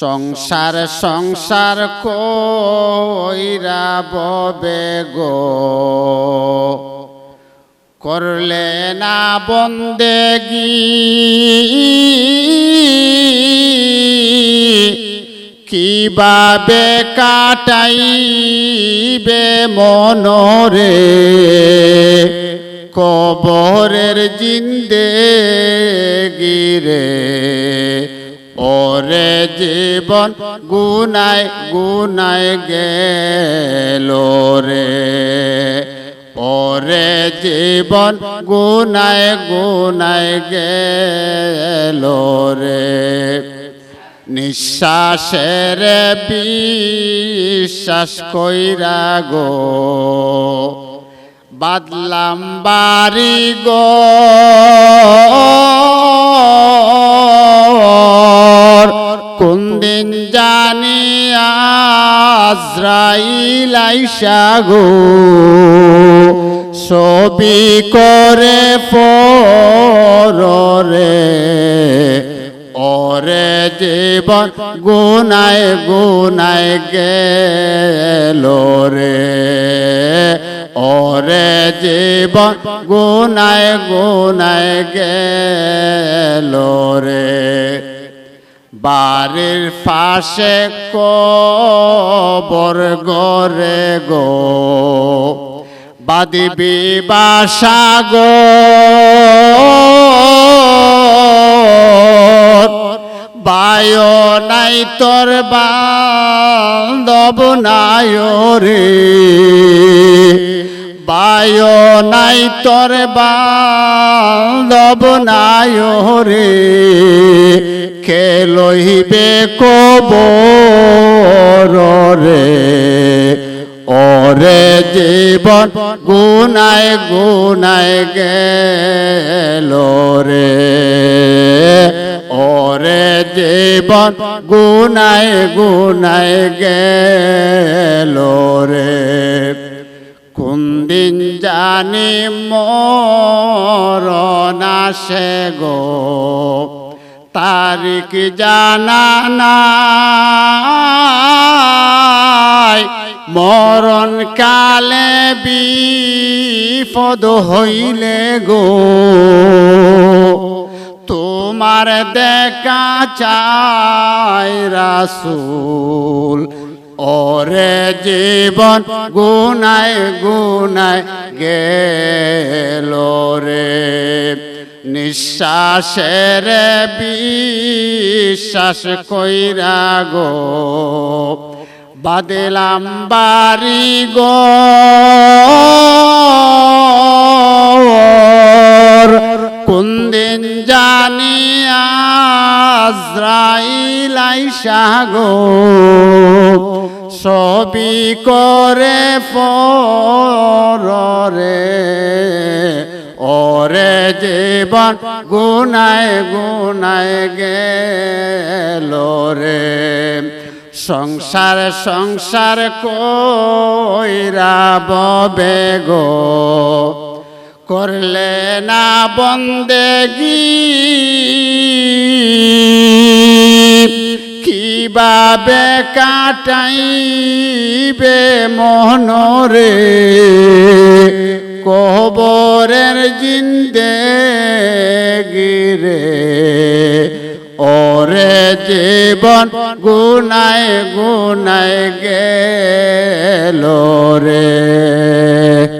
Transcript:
সংসার সংসার কইরা ববে গো। করলে না বন্দেগি কীভাবে কাটাইবে মনরে? কবরের জিন্দে গিরে। ওরে জীবন গুনায় গুনায় গেল রে। ওরে জীবন গুনায় গুনায় গেল রে। নিঃশ্বাসের বিশ্বাস কইরা গো, বাদলাম বাড়ি গো। আজরাইল আইসা গো, ছবি করে পরে ওরে জীবন গুনায় গুনায় গেল রে ওরে জীবন গুনায় গুনায় গেল রে। বাড়ির পাশে কবর গরে গো। বাদিবি বাসা গো বায় নাই তোর বান্ধব নাই রে বায় নাই তোর বান্ধব নাই রে কে লইবে কবর রে? ওরে জীবন গুনায় গুনায় গেল রে। ওরে জীবন গুনায় গুনায় গেল রে। কোন দিন জানি মরণ আসে গো। তারিখ জানা নাই। মরণ কালে বিপদ হইলে গো। তোমার দেখা চাই রাসুল। ওরে জীবন গুনায় গুনায় গেল রে। নিঃশ্বাসের বিশ্বাস কইরা গো, বাদলাম বাড়ি গো। কোন দিন জানি আজরাইল আইসা গো সবই করে পরে ওরে জীবন গুনায় গুনায় গেল রে। সংসার সংসার কইরা ববে গো। করলে না বন্দেগি। কীভাবে কাটাইবে মনরে কবরের জিন্দে গিরে ওরে জীবন গুনায় গুনায় গেল রে।